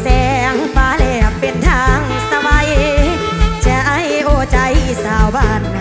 แสงฟ้าแเป็นทางสบายใจโอใจสาวบ้าน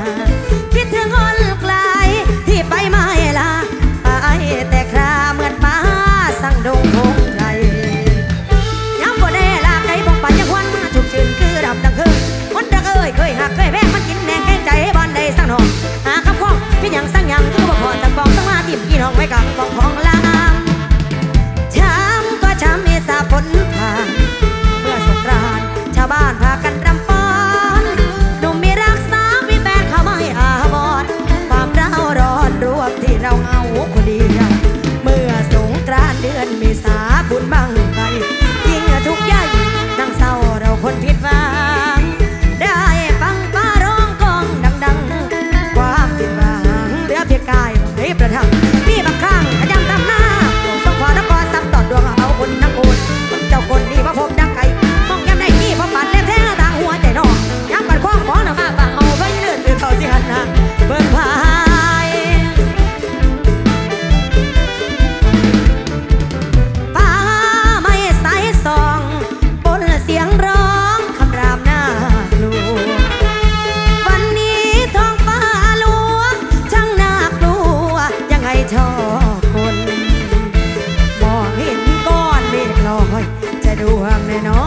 าวบ้านพากันรำฟ้อนหนุ่มมีรักสาวมีแฟนเขาไม่อาวรความร้าวร้อนรวบที่เราเอาคนเดียวเมื่อสงกรานต์เดือนมีสาบุญบังไปยิ่งทุกข์ใหญ่นั่งเศร้าเราคนผิดหวังได้ฟังป้าร้องกองดัง ๆ ความผิดหวังเหลือเพียงกายไม่ประทับ ห่วงแน่นอ